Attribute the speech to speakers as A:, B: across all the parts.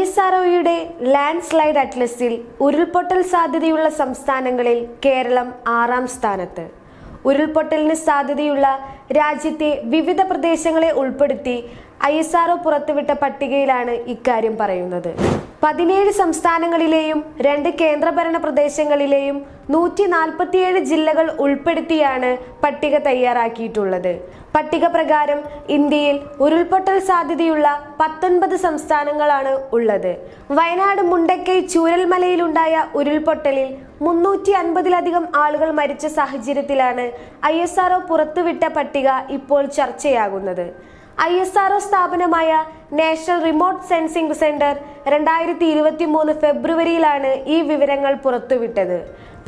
A: S ആർഒയുടെ land slide അറ്റ്ലസിൽ ഉരുൾപൊട്ടൽ സാധ്യതയുള്ള സംസ്ഥാനങ്ങളിൽ കേരളം ആറാം സ്ഥാനത്ത്. ഉരുൾപൊട്ടലിന് സാധ്യതയുള്ള രാജ്യത്തെ വിവിധ പ്രദേശങ്ങളെ ഉൾപ്പെടുത്തി ഐ എസ് ആർഒ പുറത്തുവിട്ട പട്ടികയിലാണ് ഇക്കാര്യം പറയുന്നത്. പതിനേഴ് സംസ്ഥാനങ്ങളിലെയും രണ്ട് കേന്ദ്രഭരണ പ്രദേശങ്ങളിലെയും നൂറ്റി നാൽപ്പത്തിയേഴ് ജില്ലകൾ ഉൾപ്പെടുത്തിയാണ് പട്ടിക തയ്യാറാക്കിയിട്ടുള്ളത്. പട്ടിക പ്രകാരം ഇന്ത്യയിൽ ഉരുൾപൊട്ടൽ സാധ്യതയുള്ള പത്തൊൻപത് സംസ്ഥാനങ്ങളാണ് ഉള്ളത്. വയനാട് മുണ്ടക്കൈ ചൂരൽമലയിലുണ്ടായ ഉരുൾപൊട്ടലിൽ മുന്നൂറ്റി അൻപതിലധികം ആളുകൾ മരിച്ച സാഹചര്യത്തിലാണ് ഐ എസ് ആർഒ പുറത്തുവിട്ട പട്ടിക ഇപ്പോൾ ചർച്ചയാകുന്നത്. ഐ എസ് ആർഒ സ്ഥാപനമായ നാഷണൽ റിമോട്ട് സെൻസിംഗ് സെന്റർ രണ്ടായിരത്തി ഇരുപത്തി മൂന്ന് ഫെബ്രുവരിയിലാണ് ഈ വിവരങ്ങൾ പുറത്തുവിട്ടത്.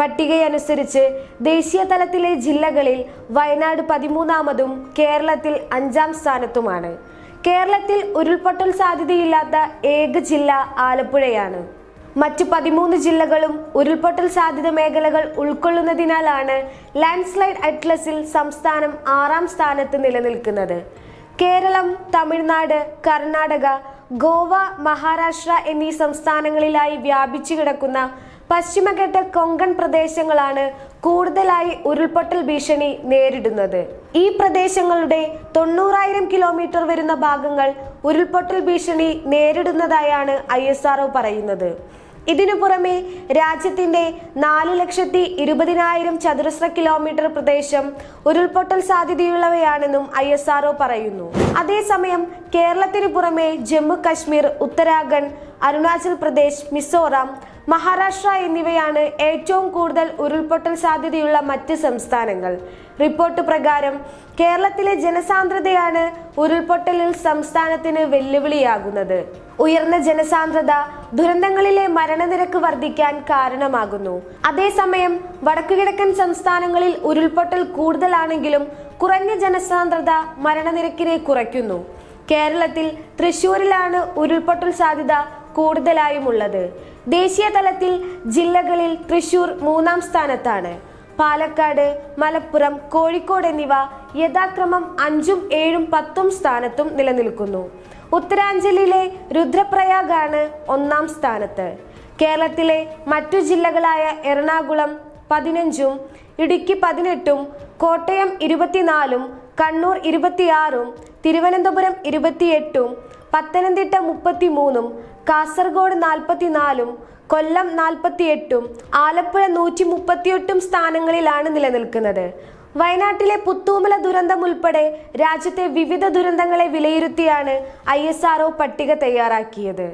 A: പട്ടികയനുസരിച്ച് ദേശീയ തലത്തിലെ ജില്ലകളിൽ വയനാട് പതിമൂന്നാമതും കേരളത്തിൽ അഞ്ചാം സ്ഥാനത്തുമാണ്. കേരളത്തിൽ ഉരുൾപൊട്ടൽ സാധ്യതയില്ലാത്ത ഏക ജില്ല ആലപ്പുഴയാണ്. മറ്റ് പതിമൂന്ന് ജില്ലകളും ഉരുൾപൊട്ടൽ സാധ്യത മേഖലകൾ ഉൾക്കൊള്ളുന്നതിനാലാണ് ലാൻഡ്സ്ലൈഡ് അറ്റ്ലസിൽ സംസ്ഥാനം ആറാം സ്ഥാനത്ത് നിലനിൽക്കുന്നത്. കേരളം തമിഴ്നാട് കർണാടക ഗോവ മഹാരാഷ്ട്ര എന്നീ സംസ്ഥാനങ്ങളിലായി വ്യാപിച്ചു കിടക്കുന്ന പശ്ചിമഘട്ട കൊങ്കൺ പ്രദേശങ്ങളാണ് കൂടുതലായി ഉരുൾപൊട്ടൽ ഭീഷണി നേരിടുന്നത്. ഈ പ്രദേശങ്ങളുടെ തൊണ്ണൂറായിരം കിലോമീറ്റർ വരുന്ന ഭാഗങ്ങൾ ഉരുൾപൊട്ടൽ ഭീഷണി നേരിടുന്നതായാണ് ഐ പറയുന്നത്. ഇതിനു പുറമെ രാജ്യത്തിന്റെ നാല് ലക്ഷത്തി ഇരുപതിനായിരം ചതുരശ്ര കിലോമീറ്റർ പ്രദേശം ഉരുൾപൊട്ടൽ സാധ്യതയുള്ളവയാണെന്നും ഐ എസ് ആർഒ പറയുന്നു. അതേസമയം കേരളത്തിനു പുറമെ ജമ്മു കശ്മീർ ഉത്തരാഖണ്ഡ് അരുണാചൽ പ്രദേശ് മിസോറാം മഹാരാഷ്ട്ര എന്നിവയാണ് ഏറ്റവും കൂടുതൽ ഉരുൾപൊട്ടൽ സാധ്യതയുള്ള മറ്റ് സംസ്ഥാനങ്ങൾ. റിപ്പോർട്ട് പ്രകാരം കേരളത്തിലെ ജനസാന്ദ്രതയാണ് ഉരുൾപൊട്ടലിൽ സംസ്ഥാനത്തിന് വെല്ലുവിളിയാകുന്നത്. ഉയർന്ന ജനസാന്ദ്രത ദുരന്തങ്ങളിലെ മരണനിരക്ക് വർദ്ധിക്കാൻ കാരണമാകുന്നു. അതേസമയം വടക്കുകിഴക്കൻ സംസ്ഥാനങ്ങളിൽ ഉരുൾപൊട്ടൽ കൂടുതലാണെങ്കിലും കുറഞ്ഞ ജനസാന്ദ്രത മരണനിരക്കിനെ കുറയ്ക്കുന്നു. കേരളത്തിൽ തൃശൂരിലാണ് ഉരുൾപൊട്ടൽ സാധ്യത കൂടുതലായും ഉള്ളത് ദേശീയ തലത്തിൽ ജില്ലകളിൽ തൃശൂർ മൂന്നാം സ്ഥാനത്താണ്. പാലക്കാട് മലപ്പുറം കോഴിക്കോട് എന്നിവ യഥാക്രമം അഞ്ചും ഏഴും പത്തും സ്ഥാനത്തും നിലനിൽക്കുന്നു. ഉത്തരാഞ്ചലിലെ രുദ്രപ്രയാഗാണ് ഒന്നാം സ്ഥാനത്ത്. കേരളത്തിലെ മറ്റു ജില്ലകളായ എറണാകുളം പതിനഞ്ചും ഇടുക്കി പതിനെട്ടും കോട്ടയം ഇരുപത്തിനാലും കണ്ണൂർ ഇരുപത്തിയാറും തിരുവനന്തപുരം ഇരുപത്തിയെട്ടും പത്തനംതിട്ട മുപ്പത്തിമൂന്നും കാസർഗോഡ് നാൽപ്പത്തിനാലും കൊല്ലം നാൽപ്പത്തിയെട്ടും ആലപ്പുഴ നൂറ്റി മുപ്പത്തിയെട്ടും സ്ഥാനങ്ങളിലാണ് നിലനിൽക്കുന്നത്. വയനാട്ടിലെ പുത്തൂമല ദുരന്തം ഉൾപ്പെടെ രാജ്യത്തെ വിവിധ ദുരന്തങ്ങളെ വിലയിരുത്തിയാണ് ഐ പട്ടിക തയ്യാറാക്കിയത്.